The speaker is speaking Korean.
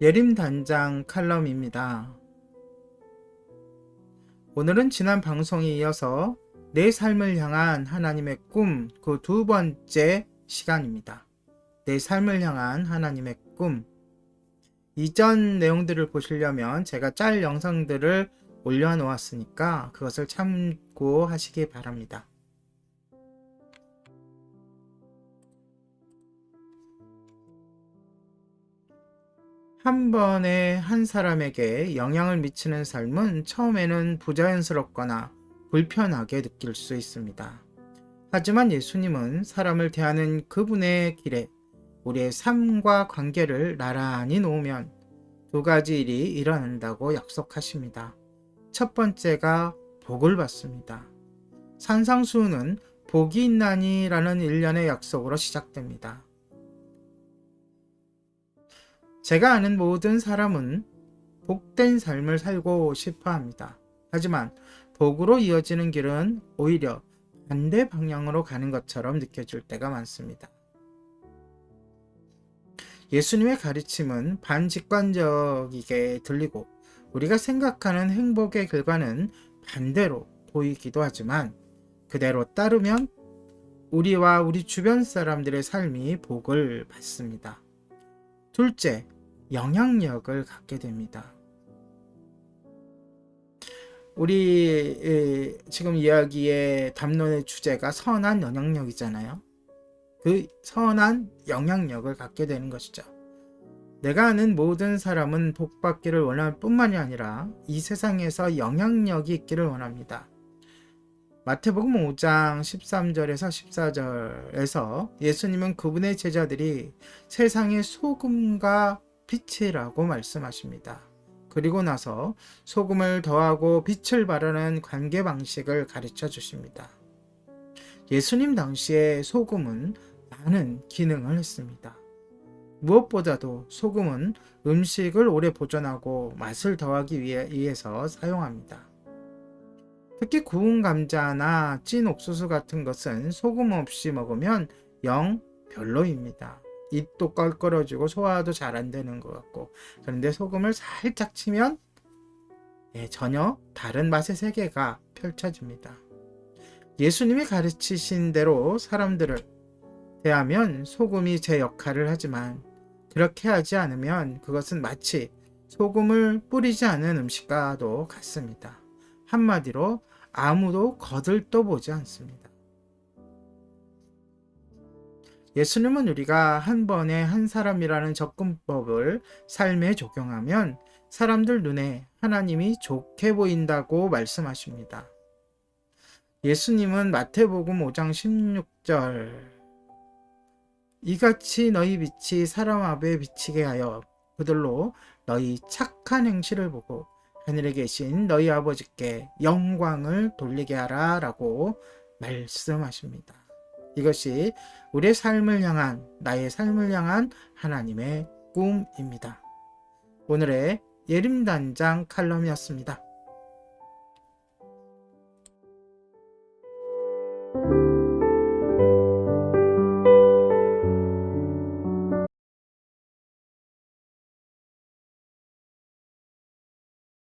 예림 단장 칼럼입니다. 오늘은 지난 방송에 이어서 내 삶을 향한 하나님의 꿈 그 두 번째 시간입니다. 내 삶을 향한 하나님의 꿈. 이전 내용들을 보시려면 제가 짤 영상들을 올려놓았으니까 그것을 참고하시기 바랍니다. 한 번에 한 사람에게 영향을 미치는 삶은 처음에는 부자연스럽거나 불편하게 느낄 수 있습니다. 하지만 예수님은 사람을 대하는 그분의 길에 우리의 삶과 관계를 나란히 놓으면 두 가지 일이 일어난다고 약속하십니다. 첫 번째가 복을 받습니다. 산상수훈은 복이 있나니라는 일련의 약속으로 시작됩니다. 제가 아는 모든 사람은 복된 삶을 살고 싶어 합니다. 하지만 복으로 이어지는 길은 오히려 반대 방향으로 가는 것처럼 느껴질 때가 많습니다. 예수님의 가르침은 반직관적이게 들리고 우리가 생각하는 행복의 결과는 반대로 보이기도 하지만 그대로 따르면 우리와 우리 주변 사람들의 삶이 복을 받습니다. 둘째, 영향력을 갖게 됩니다. 우리 지금 이야기의 담론의 주제가 선한 영향력이잖아요. 그 선한 영향력을 갖게 되는 것이죠. 내가 아는 모든 사람은 복받기를 원할 뿐만이 아니라 이 세상에서 영향력이 있기를 원합니다. 마태복음 5장 13절에서 14절에서 예수님은 그분의 제자들이 세상의 소금과 빛이라고 말씀하십니다. 그리고 나서 소금을 더하고 빛을 바르는 관계 방식을 가르쳐 주십니다. 예수님 당시에 소금은 많은 기능을 했습니다. 무엇보다도 소금은 음식을 오래 보존하고 맛을 더하기 위해, 위해서 사용합니다. 특히 구운 감자나 찐 옥수수 같은 것은 소금 없이 먹으면 영 별로입니다. 입도 껄끄러지고 소화도 잘 안 되는 것 같고 그런데 소금을 살짝 치면 예, 전혀 다른 맛의 세계가 펼쳐집니다. 예수님이 가르치신 대로 사람들을 대하면 소금이 제 역할을 하지만 그렇게 하지 않으면 그것은 마치 소금을 뿌리지 않은 음식과도 같습니다. 한마디로 아무도 거들떠 보지 않습니다. 예수님은 우리가 한 번에 한 사람이라는 접근법을 삶에 적용하면 사람들 눈에 하나님이 좋게 보인다고 말씀하십니다. 예수님은 마태복음 5장 16절 이같이 너희 빛이 사람 앞에 비치게 하여 그들로 너희 착한 행실을 보고 하늘에 계신 너희 아버지께 영광을 돌리게 하라 라고 말씀하십니다. 이것이 우리의 삶을 향한, 나의 삶을 향한 하나님의 꿈입니다. 오늘의 예림단장 칼럼이었습니다.